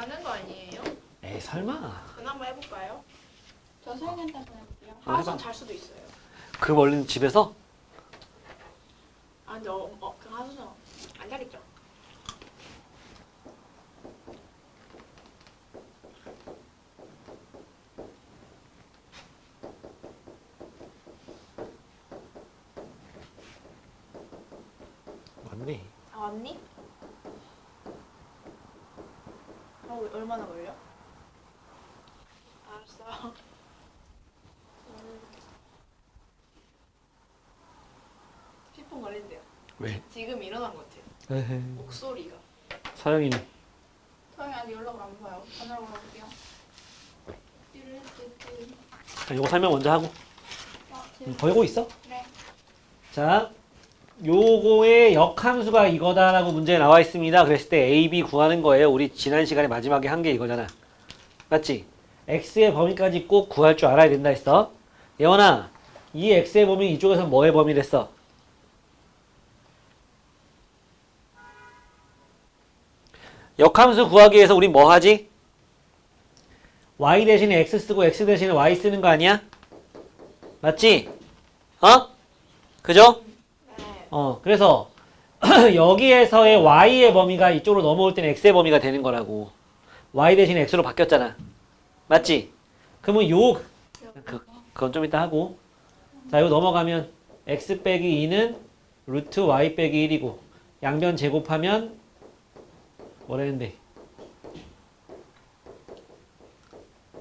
가는 거 아니에요? 에이 설마 전 한번 해볼까요? 저 설계한테 한번 해볼게요. 어, 하루선 해봐. 잘 수도 있어요. 그 멀리는 집에서 아 근데 어, 어, 그 하루선 안 자겠죠? 맞네. 아 왔니? 어, 왜- 얼마나 걸려? 알았어. 음. 10분 걸린대요. 왜? 지금 일어난 것 같아요. 에헤이. 목소리가. 서영이는 서영이 아직 연락을 안 봐요. 전화로 걸어볼게요. 띠르띠띠. 자, 요거 설명 먼저 하고 아, 제- 음, 보이고 있어? 네. 자, 요거의 역함수가 이거다라고 문제에 나와 있습니다. 그랬을 때 A, B 구하는 거예요. 우리 지난 시간에 마지막에 한 게 이거잖아. 맞지? X의 범위까지 꼭 구할 줄 알아야 된다 했어. 예원아, 이 X의 범위 이쪽에서 뭐의 범위랬어? 역함수 구하기 위해서 우리 뭐 하지? Y 대신에 X 쓰고 X 대신에 Y 쓰는 거 아니야? 맞지? 어? 그죠? 네. 어, 그래서 여기에서의 y의 범위가 이쪽으로 넘어올 때는 x의 범위가 되는 거라고. y 대신에 x로 바뀌었잖아. 맞지? 그러면 요 그, 그건 좀 이따 하고. 자, 이거 넘어가면 x 빼기 2는 루트 y 빼기 1이고 양변 제곱하면 뭐라는데?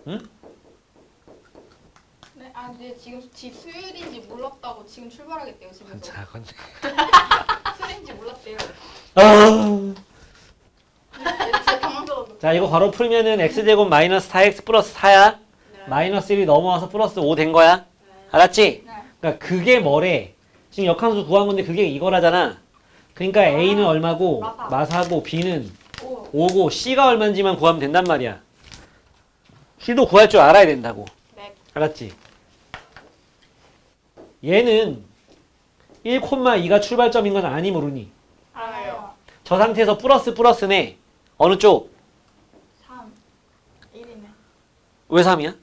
응? 네. 아, 근데 지금 집 수요일인지 몰랐다고 지금 출발하겠대요, 집에서. 자, 건. 수요일인지 몰랐대요. 아. 제 당황스러워. 자, 이거 바로 풀면은 x제곱 마이너스 4x 플러스 4야. 네. 마이너스 1이 넘어와서 플러스 5 된 거야. 알았지? 네. 그러니까 그게 뭐래? 지금 역함수 구한 건데 그게 이거라잖아. 그러니까 A는 얼마고 마사. 마사고 B는 오. 5고 C가 얼마인지만 구하면 된단 말이야. C도 구할 줄 알아야 된다고. 네. 알았지? 얘는 1,2가 출발점인 건 아니 모르니. 알아요. 저 상태에서 플러스 플러스네. 어느 쪽? 3. 1이네. 왜 3이야?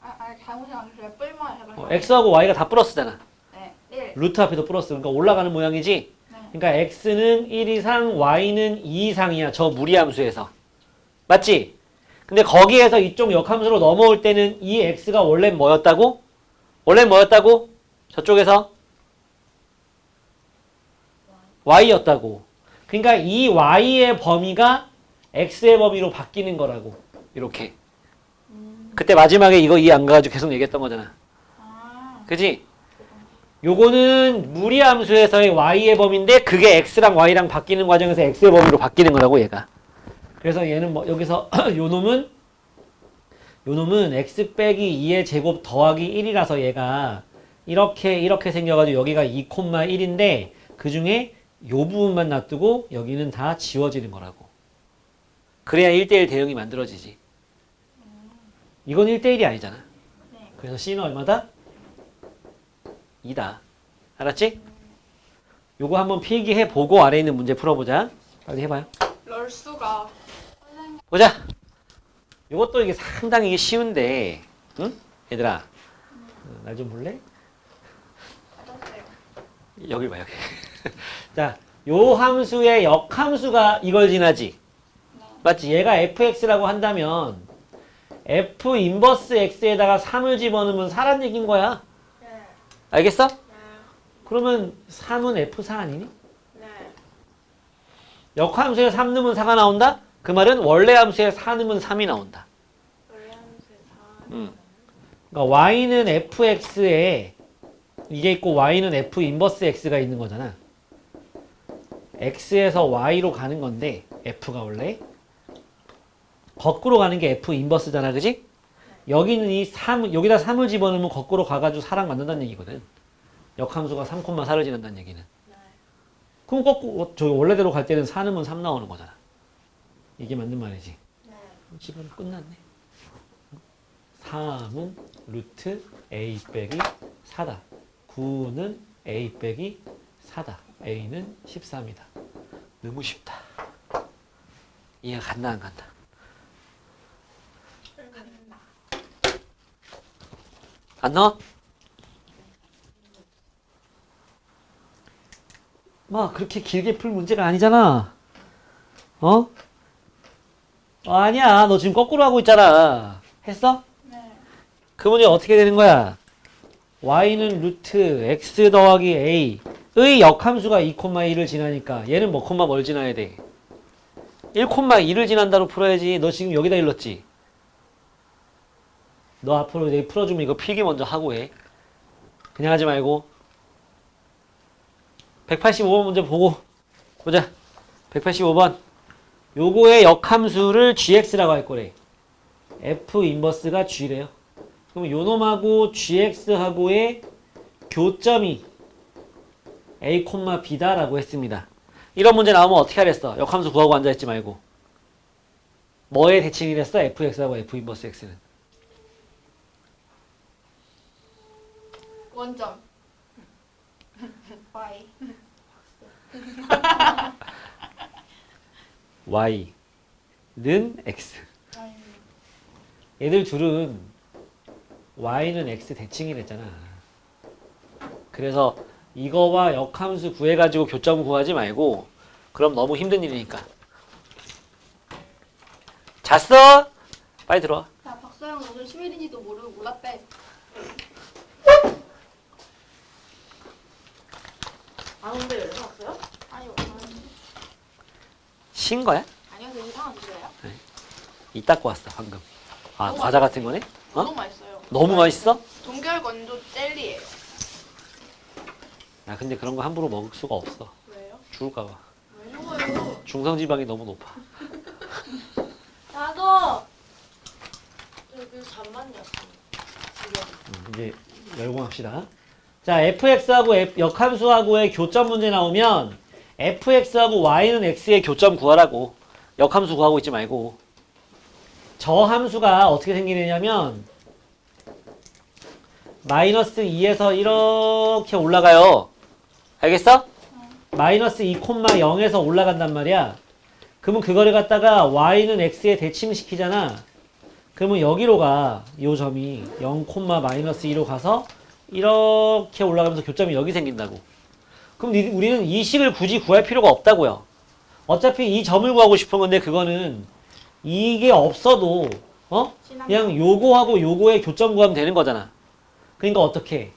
아, 아, 잘못 생각했어요. 뿔만 해가지고. 어, X하고 Y가 다 플러스잖아. 네. 1. 루트 앞에도 플러스. 그러니까 올라가는 모양이지? 네. 그러니까 x는 1 이상, y는 2 이상이야. 저 무리함수에서. 맞지? 근데 거기에서 이쪽 역함수로 넘어올 때는 이 x가 원래 뭐였다고? 원래 뭐였다고? 저쪽에서 y였다고. 그러니까 이 y의 범위가 x의 범위로 바뀌는 거라고. 이렇게. 그때 마지막에 이거 이해 안 가가지고 계속 얘기했던 거잖아. 아. 그지? 요거는 무리함수에서의 y의 범위인데 그게 x랑 y랑 바뀌는 과정에서 x의 범위로 바뀌는 거라고 얘가. 그래서 얘는 뭐 여기서 요 놈은 요 놈은 x 빼기 2의 제곱 더하기 1이라서 얘가 이렇게 이렇게 생겨가지고 여기가 2,1인데 그 중에 요 부분만 놔두고 여기는 다 지워지는 거라고. 그래야 1대1 대응이 만들어지지. 이건 1대1이 아니잖아. 네. 그래서 C는 얼마다? 2다. 알았지? 요거 한번 필기해 보고 아래에 있는 문제 풀어보자. 빨리 해봐요. 럴수가. 보자. 요것도 이게 상당히 쉬운데, 응? 얘들아, 날 좀 볼래? 여기 봐 여기. 자, 요 함수의 역함수가 이걸 지나지. 맞지? 얘가 fx라고 한다면 f 인버스 x에다가 3을 집어넣으면 4란 얘기인 거야. 네. 알겠어? 네. 그러면 3은 f4 아니니? 네. 역함수에 3 넣으면 4가 나온다? 그 말은 원래 함수에 4 넣으면 3이 나온다. 원래 함수의 4. 음. 그러니까 y는 fx에 이게 있고 y는 f 인버스 x가 있는 거잖아. x에서 y로 가는 건데 f가 원래 거꾸로 가는 게 f 인버스잖아, 그지? 여기는 이 3, 여기다 3을 집어넣으면 거꾸로 가가지고 4랑 만든다는 얘기거든. 역함수가 3,4를 지난다는 얘기는. 네. 그럼 거꾸로, 저 원래대로 갈 때는 4 넣으면 3 나오는 거잖아. 이게 맞는 말이지. 네. 집어넣으면 끝났네. 3은 루트 a 빼기 4다. 9는 a 빼기 4다. a는 13이다. 너무 쉽다. 이해가 간다 안 간다? 안 나와? 막 그렇게 길게 풀 문제가 아니잖아. 어? 어, 아니야. 너 지금 거꾸로 하고 있잖아. 했어? 네. 그 문제 어떻게 되는 거야? y는 루트 x 더하기 a의 역함수가 2,2를 지나니까 얘는 뭐 콤마 뭘 지나야 돼? 1,2를 지난다로 풀어야지. 너 지금 여기다 일렀지? 너 앞으로 내 풀어주면 이거 필기 먼저 하고 해. 그냥 하지 말고. 185번 문제 보고 보자. 185번. 요거의 역함수를 gx라고 할 거래. f 인버스가 g래요. 그럼 요놈하고 gx하고의 교점이 a, b다라고 했습니다. 이런 문제 나오면 어떻게 하랬어? 역함수 구하고 앉아있지 말고. 뭐의 대칭이랬어? fx하고 f 인버스 x는. 원점. Y. y는 x. 얘들 둘은 y는 x 대칭이랬잖아. 그래서 이거와 역함수 구해가지고 교점 구하지 말고 그럼 너무 힘든 일이니까. 잤어? 빨리 들어와. 야 박서영 오늘 10일인지도 모르고 몰랐대. 안 오는데 왜 나왔어요? 아니 쉰 거야? 아니요, 그 이상한 주제예요. 이 닦고 왔어 방금. 아 과자 같은 거네? 어? 너무 맛있어요. 너무 맛있어? 동결 건조 젤리예요. 야 근데 그런 거 함부로 먹을 수가 없어. 왜요? 죽을까 봐. 왜 죽어요? 중성지방이 너무 높아. 나도! 저그 잠만 잤어. 지금. 음, 이제 열공합시다. 자, fx하고 f, 역함수하고의 교점 문제 나오면 fx하고 y는 x의 교점 구하라고. 역함수 구하고 있지 말고. 저 함수가 어떻게 생기느냐면 마이너스 2에서 이렇게 올라가요. 알겠어? 마이너스 2,0에서 올라간단 말이야. 그러면 그거를 갖다가 y는 x에 대칭시키잖아. 그러면 여기로 가. 요 점이 0, 마이너스 2로 가서 이렇게 올라가면서 교점이 여기 생긴다고. 그럼 니- 우리는 이 식을 굳이 구할 필요가 없다고요. 어차피 이 점을 구하고 싶은 건데 그거는 이게 없어도 어? 그냥 요거하고 요거의 교점 구하면 되는 거잖아. 그러니까 어떻게?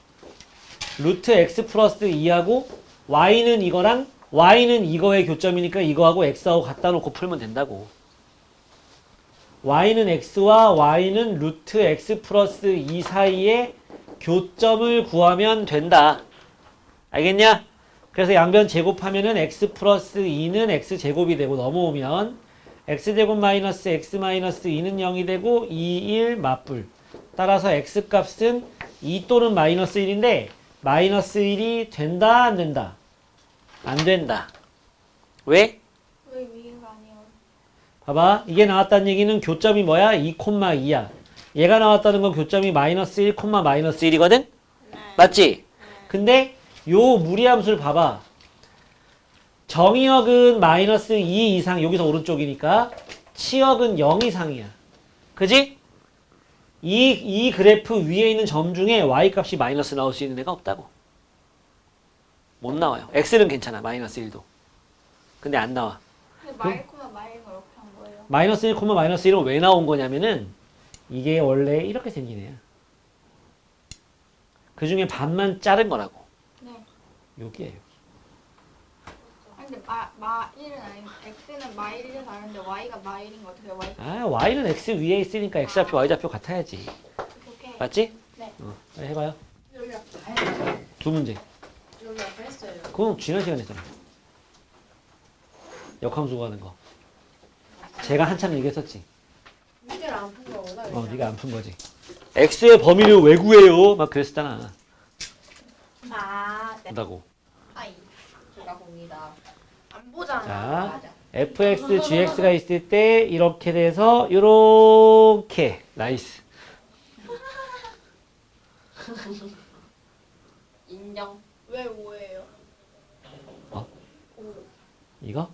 루트 x 플러스 2하고 y는 이거랑 y는 이거의 교점이니까 이거하고 x하고 갖다 놓고 풀면 된다고. y는 x와 y는 루트 x 플러스 2 사이에 교점을 구하면 된다. 알겠냐? 그래서 양변 제곱하면은 x 플러스 2는 x 제곱이 되고 넘어오면 x 제곱 마이너스 x 마이너스 2는 0이 되고 2, 1 맞불. 따라서 x 값은 2 또는 마이너스 1인데 마이너스 1이 된다 안 된다? 안 된다. 왜? 왜 위가 아니에요? 봐봐. 이게 나왔다는 얘기는 교점이 뭐야? 2,2야. 얘가 나왔다는 건 교점이 마이너스 1, 마이너스 1이거든? 맞지? 근데 요 무리함수를 봐봐. 정의역은 마이너스 2 이상, 여기서 오른쪽이니까 치역은 0 이상이야. 그지? 이, 이 그래프 위에 있는 점 중에 y 값이 마이너스 나올 수 있는 애가 없다고. 못 나와요. x는 괜찮아. 마이너스 1도. 근데 안 나와. 근데 한 거예요. 마이너스 1, 마이너스 1은 왜 나온 거냐면은 이게 원래 이렇게 애야. 그 중에 반만 자른 거라고. 네. 여기에요. 아니, 근데 마 마일은 아닌 x는 마일이 다른데 y가 마일인 거 어떻게 y 아, y는 x 위에 있으니까 x좌표, y좌표 같아야지. 이렇게 맞지? 네. 어, 빨리 해봐요. 여기 아까 했어요. 두 문제. 여기 아까 했어요. 그건 지난 시간에 했잖아. 역함수 구하는 거. 제가 한참 얘기했었지. 문제를 안푼 거구나. 어, 네가 안 푼 거지. x의 범위를 왜 구해요? 막 그랬었잖아. 아, 네. 한다고. 아이 제가 봅니다. 안 보잖아. 자. 맞아. fx, gx가 있을 때 이렇게 돼서 이렇게 나이스. 인정. 왜 5예요? 어? 5. 이거?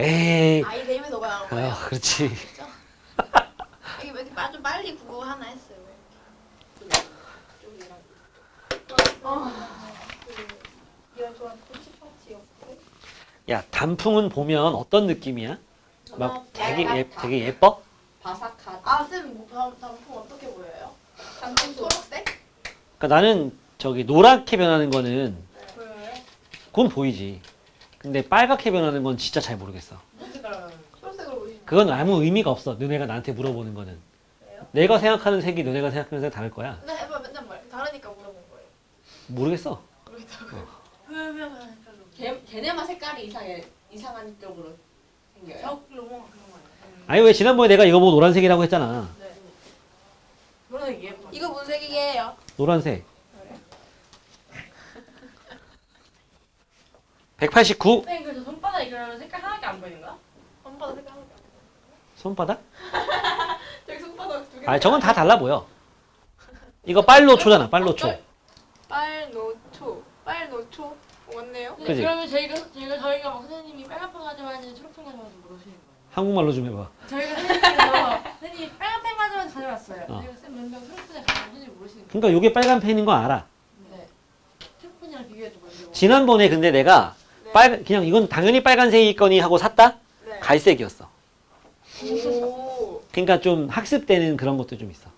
에이. 아이 되면 너가 나올 거야. 아, 그렇지. 이렇게 아주 빨리 구호 하나 했어요. 야, 단풍은 보면 어떤 느낌이야? 막 되게 예, 되게 예뻐? 바삭한 아, 쌤, 뭐, 다음, 어떻게 보여요? 단풍 초록색? 그러니까 나는 저기 노랗게 변하는 거는 보여요? 그건 보이지. 근데 빨갛게 변하는 건 진짜 잘 모르겠어. 초록색으로? 그건 아무 의미가 없어. 너네가 나한테 물어보는 거는. 왜요? 내가 생각하는 색이 너네가 생각하는 색 다를 거야. 나 해봐 맨날 말 다르니까 물어본 거예요. 모르겠어. 모르겠다고요. 걔, 걔네만 색깔이 이상해. 이상한 쪽으로 생겨요. 저 로망 그런 거예요. 아니 왜 지난번에 내가 이거 보고 노란색이라고 했잖아. 네. 노란색 예뻐. 이거 무슨 색이에요? 노란색. 189 선생님 그래서 손바닥 이거는 색깔 하나밖에 안 보이는 거야? 손바닥 색깔 하나. 손바닥? 저기 손바닥 두 개. 아니 저건 다 달라 보여. 이거 빨로초잖아. 빨로초. 빨노초. 빨노초. 맞네요. 근데 그지? 그러면 저희가 저희가 저희가 막 선생님이 빨간 펜 가져와야지 초록펜 가져와서 모르시는 거예요. 한국말로 좀 해봐. 저희가 선생님께서 선생님이 빨간 펜 가져와서 가져왔어요. 어. 저희가 쌤 몇명 초록펜을 선생님 모르시는 거예요. 그러니까 이게 빨간 펜인 거 알아. 네. 초록펜이랑 비교해도 먼저. 지난번에 근데 내가 네. 빨 그냥 이건 당연히 빨간색이거니 하고 샀다. 네. 갈색이었어. 오. 그러니까 좀 학습되는 그런 것도 좀 있어.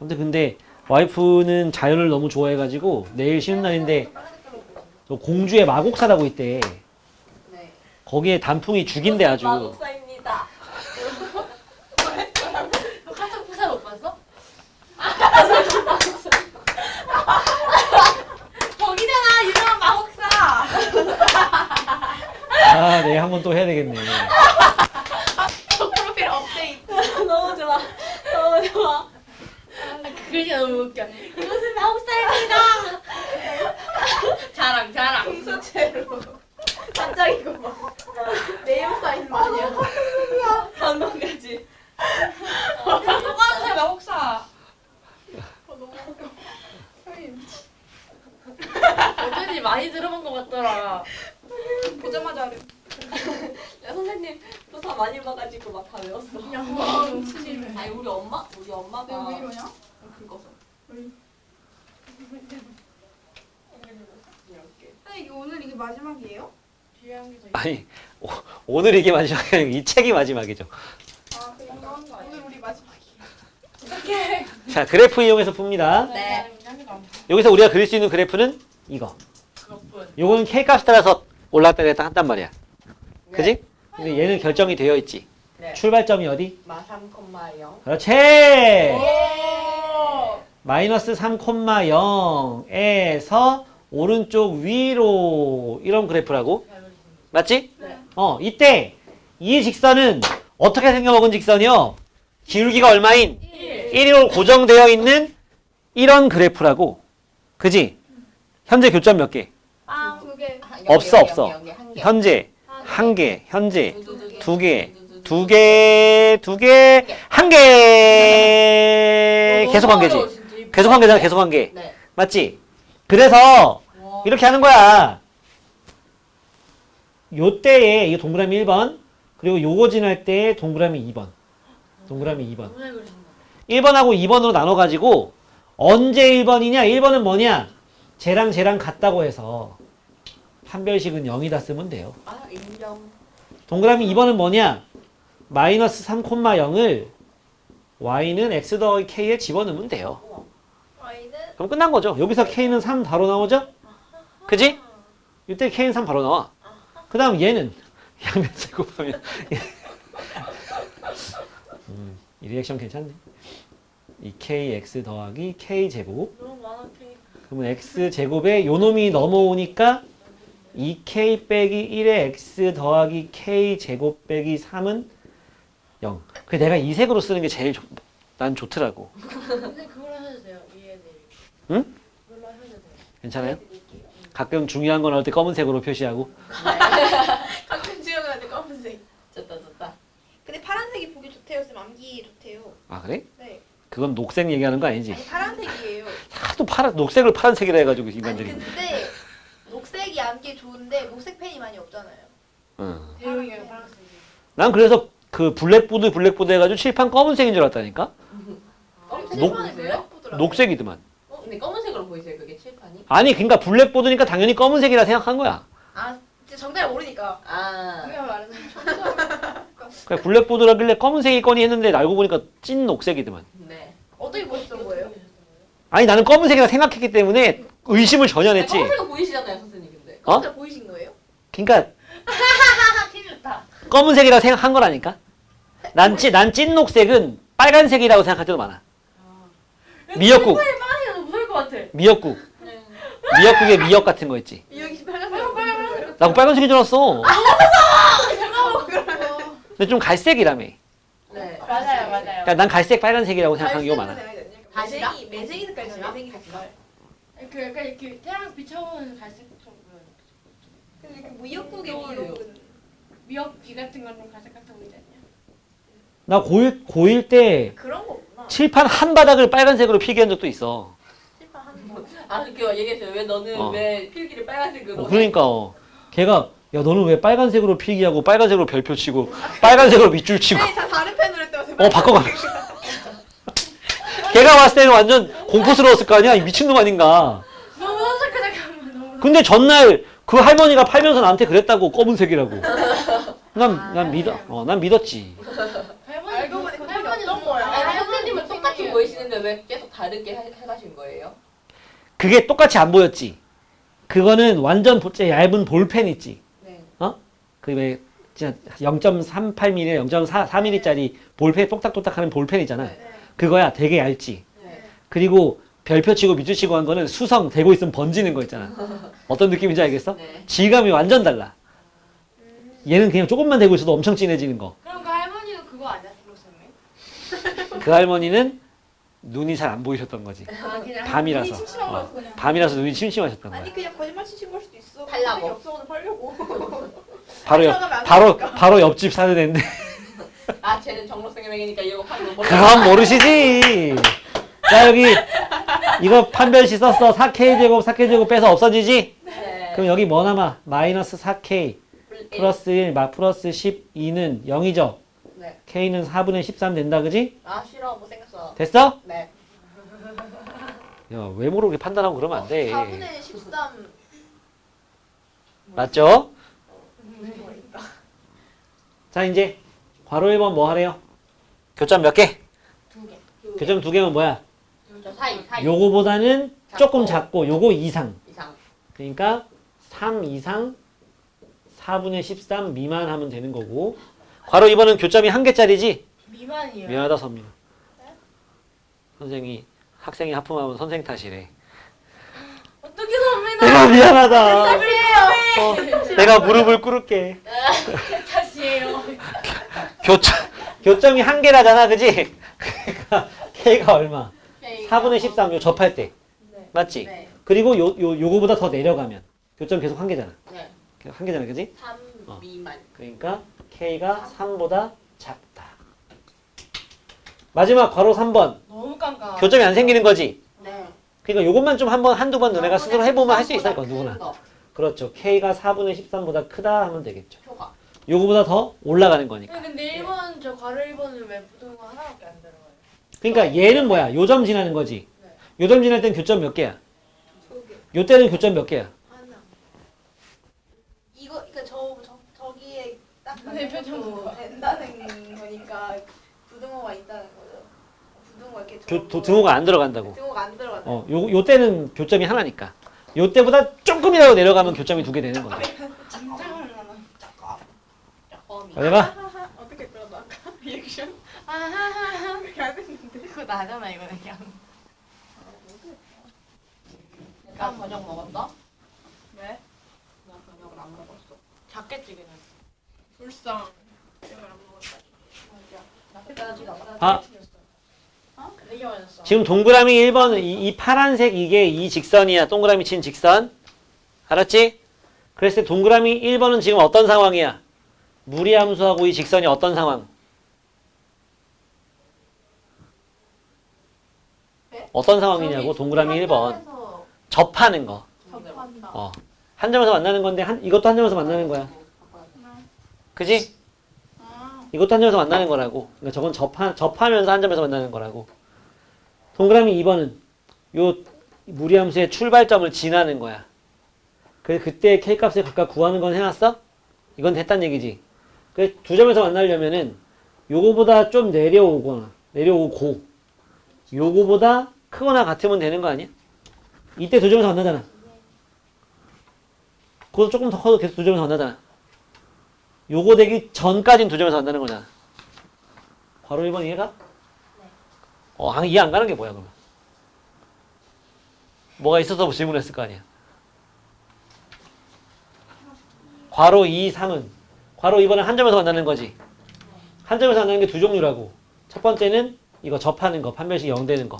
아무튼 근데 와이프는 자연을 너무 좋아해가지고 내일 쉬는 날인데 공주의 마곡사라고 있대. 네. 거기에 단풍이 죽인대 아주. 마곡사입니다. 너 카톡 부사 못 봤어? 거기잖아 유명한 마법사. 아, 네, 한 번 또 해야 되겠네. 저 프로필 업데이트. 너무 좋아. 너무 좋아. 그 글씨가 너무 웃겨. 이것은 마곡사입니다. 자랑 자랑. 공수체로. 갑자기 이거 막. 네임 사인 마냥. 감동까지. 똑같으세요 마곡사. 어, 너무 웃겨. 선생님, 어쩐지 많이 들어본 것 같더라. 보자마자 하래. 야 선생님 부사 많이 봐가지고 막 다 외웠어. 아니 우리 엄마 우리 엄마가 내가 왜 이러냐? 긁어서. 선생님 이게 오늘 이게 마지막이에요? 뒤에 한 개더 아니, 오, 오늘 이게 마지막이 아니고 이 책이 마지막이죠. 아 그런가? 오늘 우리 마지막이에요. 자, 그래프 이용해서 풉니다. 네. 한 개도 안 봐. 여기서 우리가 그릴 수 있는 그래프는 이거. 그것뿐. 요거는 K 값에 따라서 올랐다 내렸다 한단 말이야. 네. 그지? 근데 얘는 결정이 되어 있지. 네. 출발점이 어디? 마삼 콤마 영. 그렇지! 오. 마이너스 3,0에서 오른쪽 위로 이런 그래프라고. 맞지? 네. 어, 이때 이 직선은 어떻게 생겨먹은 직선이요? 기울기가 얼마인? 1. 1로 고정되어 있는 이런 그래프라고. 그지? 현재 교점 몇 개? 빵두 개. 없어, 없어. 여기 한 개. 현재 한 개, 현재 두 개. 두 개, 두 개, 한 개. 계속 한 개지. 계속 한 개잖아, 계속 한 개. 네. 맞지? 그래서 와. 이렇게 하는 거야. 요 때에 이거 동그라미 1번, 그리고 요거 지날 때 동그라미 2번. 동그라미 2번. 너무 잘 그리신다. 1번하고 2번으로 나눠가지고 언제 1번이냐? 1번은 뭐냐? 쟤랑 쟤랑 같다고 해서 판별식은 0이다 쓰면 돼요. 아 인정. 동그라미 2번은 뭐냐? 마이너스 3,0을 y는 x 더하기 k에 집어넣으면 돼요. 그럼 끝난 거죠. 여기서 k는 3 바로 나오죠? 그지? 이때 k는 3 바로 나와. 그 다음 얘는 양면 제곱하면 음, 이 리액션 괜찮네. 이 kx 더하기 k 제곱 너무 많아 K. 그러면 x 제곱에 요 놈이 넘어오니까 2k 빼기 1의 x 더하기 k 제곱 빼기 3은 0. 그 내가 이 색으로 쓰는 게 제일 좋, 난 좋더라고. 응? 괜찮아요? 가끔 중요한 거 나올 때 검은색으로 표시하고. 가끔 지어가야 돼 검은색. 좋다 좋다. 근데 파란색이 보기 좋대요. 쌤 암기 좋대요. 아 그래? 네. 그건 녹색 얘기하는 거 아니지? 아니 파란색이에요. 하도 파란 녹색을 파란색이라 해가지고 아니 인간들이. 근데 녹색이 암기 좋은데 녹색 펜이 많이 없잖아요. 응. 대용이에요 파란색. 난 그래서 그 블랙보드 블랙보드 해가지고 칠판 검은색인 줄 알았다니까. 검은색 녹-? 녹색이더만. 어, 근데 검은색으로 보이세요 그게 아니 그러니까 블랙보드니까 당연히 검은색이라 생각한 거야. 아 정답을 모르니까. 아. 그게 말해서 그래 블랙보드라길래 검은색이거니 했는데 알고 보니까 찐 녹색이더만. 네. 어떻게 보셨던 거예요? 아니 나는 검은색이라 생각했기 때문에 의심을 전혀 안 했지. 검은색은 보이시잖아요, 선생님 근데. 어? 진짜 보이신 거예요? 그러니까 하하 큰일 났다. 검은색이라 생각한 거라니까. 난찐난 녹색은 빨간색이라고 생각할 때도 많아. 미역국, 너무 무서울 것 같아. 미역국, 네. 미역국에 미역 같은 거 있지. 여기 빨간색. 빨간색. 나 그거 빨간색인 줄 알았어. 근데 좀 갈색이라며. 네. 맞아요 맞아요. 그러니까 난 갈색 빨간색이라고 생각한 경우가 많아. 매생이 매생이 색깔이죠. 매생이 색깔. 그 약간 이렇게 태양 비춰오는 갈색처럼 보여요. 근데 그 미역국의. 미역은 미역 귀 같은 건 좀 갈색 같아 보이지 않냐? 나 고1 고1 때 그런 거구나. 칠판 한 바닥을 빨간색으로 필기한 적도 있어. 거. 아, 그 얘기했어요. 왜 너는 어. 왜 필기를 빨간색으로 어, 그러니까 어. 걔가 야 너는 왜 빨간색으로 필기하고 빨간색으로 별표 치고 빨간색으로 밑줄 치고 네, 다 다른 펜으로 했다고 어 바꿔가. 걔가 봤을 때는 완전 공포스러웠을 거 아니야 이 미친놈 아닌가. 너무 너무. 근데 전날 그 할머니가 팔면서 나한테 그랬다고 검은색이라고. 난 난 믿어. 어 난 믿었지. 할머니 할머니 너무 거야? 아니, 알고 선생님은 똑같이. 보이시는데 왜 계속 다르게 해, 해가신 거예요? 그게 똑같이 안 보였지. 그거는 완전 보- 얇은 볼펜 있지. 네. 그왜 진짜 0.38mm, 0.4mm짜리 볼펜 똑딱똑딱하는 볼펜 있잖아. 네. 그거야 되게 얇지. 네. 그리고 별표 치고 밑줄 치고 한 거는 수성 되고 있으면 번지는 거 있잖아. 어떤 느낌인지 알겠어? 네. 질감이 완전 달라. 얘는 그냥 조금만 되고 있어도 엄청 진해지는 거. 그럼 그 할머니도 그거 아니야? 그 할머니는 눈이 잘 안 보이셨던 거지. 아 그냥 밤이라서. 눈이 침침한 어, 거였어 그냥. 밤이라서 눈이 침침하셨던 거야. 아니 그냥 거짓말 치신 걸 수도 있어. 팔이 없어서 팔려고. 바로 옆, 들어가면 안 바로 되니까. 바로 옆집 사는 애인데 아, 쟤는 정록생명이니까 이거 파는 거 그건 모르시지. 자 여기 이거 판별시 썼어. 4k 제곱 4k 제곱 빼서 없어지지? 네. 그럼 여기 뭐 남아? 마이너스 4k 플- 플러스 1, 마 플러스 12는 0이죠. 네. k는 4분의 13 된다, 그지? 아, 싫어. 못생겼어. 됐어? 네. 야, 왜 모르게 판단하고 그러면 안 돼. 4분의 13. 맞죠? 자, 이제 괄호 1번 뭐 하래요? 교점 몇 개? 두 개. 교점 두 개면 뭐야? 저 사이, 사이. 요거보다는 조금 작고. 작고 요거 이상. 이상. 그러니까 3 이상 4분의 13 미만 하면 되는 거고 괄호 2번은 교점이 한 개짜리지? 미만이요. 미안하다 선민아. 선생이 학생이 하품하면 선생 탓이래. 어떻게 선배나 내가 미안하다. 어, 내가 무릎을 꿇을게. 탓이에요. 교점 교점이 한 개라잖아, 그지? 그러니까 k가 얼마? 4분의 13 요 접할 때. 맞지? 네. 그리고 요, 요 요거보다 더 내려가면 교점 계속 한 개잖아. 네. 한 개잖아, 그지? 3 어. 미만. 그러니까 k가 3보다 작다. 마지막 괄호 3번. 너무 깜깜. 교점이 안 생기는 거지. 네. 그러니까 요것만 좀 한번 한두 번 너네가 스스로 해보면 할 수 있을 거야, 누구나. 거. 그렇죠. k가 4분의 13보다 크다 하면 되겠죠. 표가. 요거보다 더 올라가는 거니까. 근데 1번 저 괄호 1번은 왜 부동화 하나밖에 안 들어가요? 그러니까 얘는 뭐야? 요점 지나는 거지. 네. 요점 지날 땐 교점 몇 개야? 요 때는 교점 몇 개야? 하나. 이거 그러니까 저, 저 저기에 딱 네, 된다는 거니까 부등호가 있다는 거죠. 부등호 이렇게 교, 도, 등호가 안 들어간다고. 부등호가 안 들어간다. 어, 요, 요 때는 교점이 하나니까. 요 때보다 조금이라도 내려가면 교점이 두 개 되는 거야. 내가 어떻게 그러다 아까 리액션 아하하하. 그렇게 안 했는데. 그거 나잖아 이거 그냥. 나 저녁 먹었어? 왜? 나 저녁을 안 먹었어. 작게 찍으면. 불쌍. 아, 많았어. 지금 동그라미 1번 이, 이 파란색 이게 이 직선이야. 동그라미 친 직선. 알았지? 그랬을 때 동그라미 1번은 지금 어떤 상황이야? 무리함수하고 이 직선이 어떤 상황? 네? 어떤 상황이냐고 동그라미 1번 접하는 거. 접한다. 어. 한 점에서 만나는 건데 한 이것도 한 점에서 만나는 거야. 그지? 아, 이것도 한 점에서 만나는 거라고. 그러니까 저건 접하, 접하면서 한 점에서 만나는 거라고. 동그라미 2번은 요 무리함수의 출발점을 지나는 거야. 그래서 그때 k 값을 각각 구하는 건 해놨어? 이건 됐단 얘기지. 그래서 두 점에서 만나려면은 요거보다 좀 내려오거나 내려오고 요거보다 크거나 같으면 되는 거 아니야? 이때 두 점에서 만나잖아. 그거 조금 더 커도 계속 두 점에서 만나잖아. 요거 되기 전까진 두 점에서 만나는 거잖아. 바로 1번 이해가? 어, 아, 이해 안 가는 게 뭐야, 그러면? 뭐가 있어서 질문했을 거 아니야. 괄호 2, 3은 괄호 2번은 한 점에서 만나는 거지. 한 점에서 만나는 게 두 종류라고. 첫 번째는 이거 접하는 거, 판별식 0 되는 거.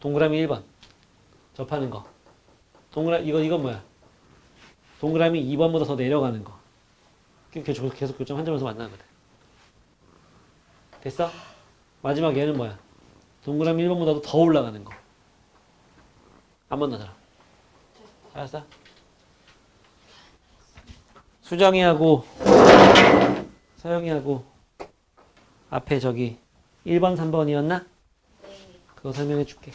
동그라미 1번. 접하는 거. 동그라 이거 이건 뭐야? 동그라미 2번보다 더 내려가는 거. 계속 계속 교점 한 점에서 만나는 거다. 됐어? 마지막 얘는 뭐야? 동그라미 1번보다도 더 올라가는 거. 안 만나잖아. 알았어? 수정이하고 서영이하고 앞에 저기 1번, 3번이었나? 그거 설명해 줄게.